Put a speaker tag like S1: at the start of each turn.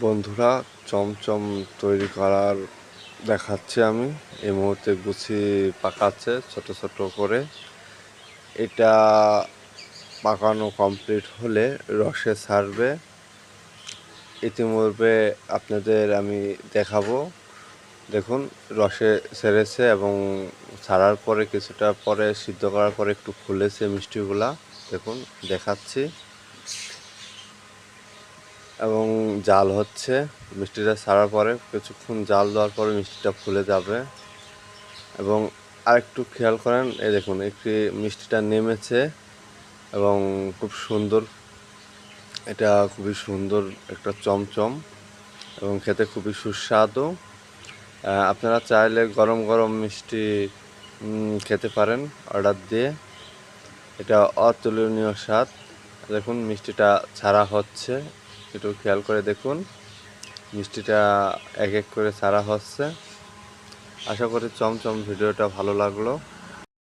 S1: বন্ধুরা চমচম তৈরি করার দেখাচ্ছি আমি। এই মুহূর্তে গুছি পাকাচ্ছে ছোট ছোট করে। এটা পাকানো কমপ্লিট হলে রসে ছাড়বে। ইতিমধ্যে আপনাদের আমি দেখাবো। দেখুন, রসে ছেড়েছে এবং ছাড়ার পরে কিছুটা পরে সিদ্ধ করার পরে একটু খুলেছে মিষ্টিগুলা। দেখুন, দেখাচ্ছি। এবং জাল হচ্ছে। মিষ্টিটা ছাড়ার পরে কিছুক্ষণ জাল দেওয়ার পরে মিষ্টিটা ফুলে যাবে। এবং আরেকটু খেয়াল করেন, এই দেখুন, একটি মিষ্টিটা নেমেছে এবং খুব সুন্দর, এটা খুবই সুন্দর একটা চমচম এবং খেতে খুবই সুস্বাদু। আপনারা চাইলে গরম গরম মিষ্টি খেতে পারেন অর্ডার দিয়ে। এটা অতুলনীয় স্বাদ। দেখুন, মিষ্টিটা ছাড়া হচ্ছে। একটু খেয়াল করে দেখুন। মিষ্টিটা এক এক করে সারা হচ্ছে। আশা করি চমচম ভিডিওটা ভালো লাগল।